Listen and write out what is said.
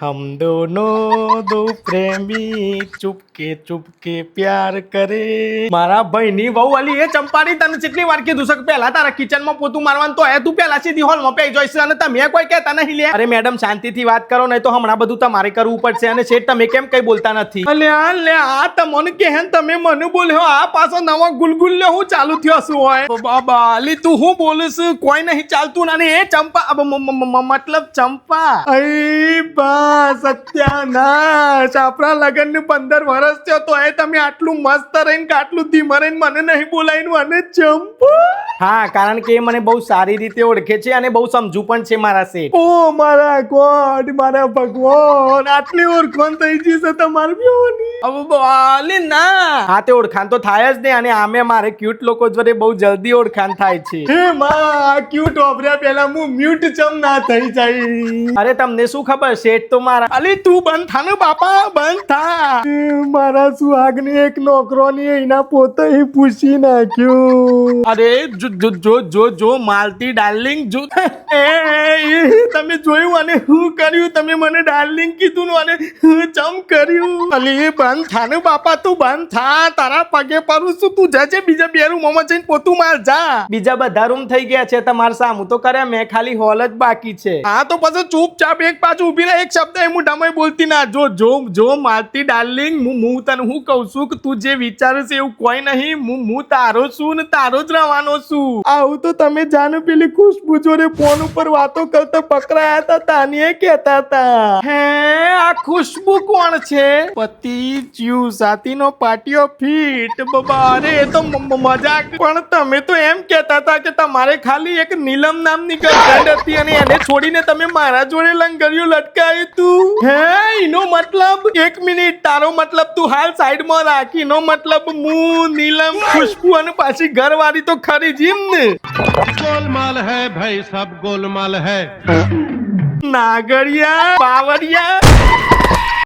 हम दोनों दो પ્રેમી ચુપકે ચુપકે પ્યાર કરે મારા ભાઈની વહુ અલી એ ચંપાની તને કેટલી વાર કીધું છે કે પહેલા તારા કિચનમાં પોતું મારવાનું તો એ તું પહેલા સીધી હોલમાં પઈ જોઈશ અને તમે કોઈ કહેતા નહીં લે અરે મેડમ શાંતિથી વાત કરો નહીં તો હમણાં બધું તમારે કરવું પડશે અને શેઠ તમે કેમ કઈ બોલતા નથી અલે આ લે આ તમને કેહન તમે મને બોલ્યો આ પાછો નવા ગુલગુલ્લે હું ચાલુ થયો છું હોય બાબા અલી તું હું બોલું છું કોઈ નહીં ચાલતું ના ને એ ચંપા અબ મ- મ- મ- મતલબ ચંપા અઈ બા સત્યાનાશ. આપણા લગ્ન ને પંદર વર્ષ થયો તો એ તમે આટલું મસ્ત રહીને કે આટલું ધીમા રહીને મને નહીં બોલાવીને મને ચંપુ હા કારણ કે એ મને બહુ સારી રીતે ઓળખે છે અને બહુ સમજુ પણ છે મારા શેઠ. ઓ મારા ગોડ મારા ભગવાન આટલી ઓળખાણ થઈ ગઈ છે તમારી બેઓની હવે બોલે ના. હા તે ઓળખાણ તો થાય જ ને અને આમે મારે ક્યુટ લોકો જોડે બહુ જલ્દી ઓળખાણ થાય છે. હે માં ક્યુટ ઓબર્યા પહેલા હું મ્યુટ ચમ ના થઈ જાય? અરે તમને શું ખબર? શેઠ તો મારા. અલી તું બંધ થા ને બાપા બંધ થા. મારા સુહાગની એક નોકરોની એના પોતે પૂછી નાખ્યું. અરે જો જો જો જો માલતી ડાર્લિંગ જો. એ, તમે જોયું અને હું કર્યું? તમે મને ડાર્લિંગ કીધું અને હું ચમ કર્યું? અલી બંધ થા ને બાપા તું બંધ થા. તારા પગે પરું છું. તું જજે બીજા બે રૂમમાં જઈને પોતું માર જા. બીજા બધા રૂમ થઈ ગયા છે તમાર સામું. તો કર્યા મેં ખાલી હોલ જ બાકી છે. હા તો પછી ચૂપચાપ એક પાછું ઊભી રહે. એક શબ્દ હું મોઢામાં બોલતી ના. જો જો જો મારતી ડાર્લિંગ હું હું તને હું કહું છું કે તું જે વિચારે છે એવું કોઈ નહીં. હું હું તારો છું ને તારો જ રહેવાનો છું. આવું તો તમે જાણો પેલી ખુશબુ જોડે ફોન ઉપર વાતો કરતા ખુશ્બુ કોણ છે? પતિ જ્યુ સાતીનો પાટિયો ફીટ. બાબા, અરે, એ પણ તમે તો એમ કેતા હતા કે તમારે ખાલી એક નીલમ નામની ગર્લફ્રેન્ડ હતી અને એને છોડીને તમે મારા જોડે લંગરિયું લટકાયું તું. હે, એનો મતલબ? એક મિનિટ, તારો મતલબ તું હાલ સાઈડમાં રાખી. નો મતલબ હું નીલમ, ખુશ્બુ અને પાછી ઘરવાળી તો ખરી જ એમ ને ગોલમાલ હૈ ભાઈ સબ ગોલમાલ હૈ નાગરિયા પાવરિયા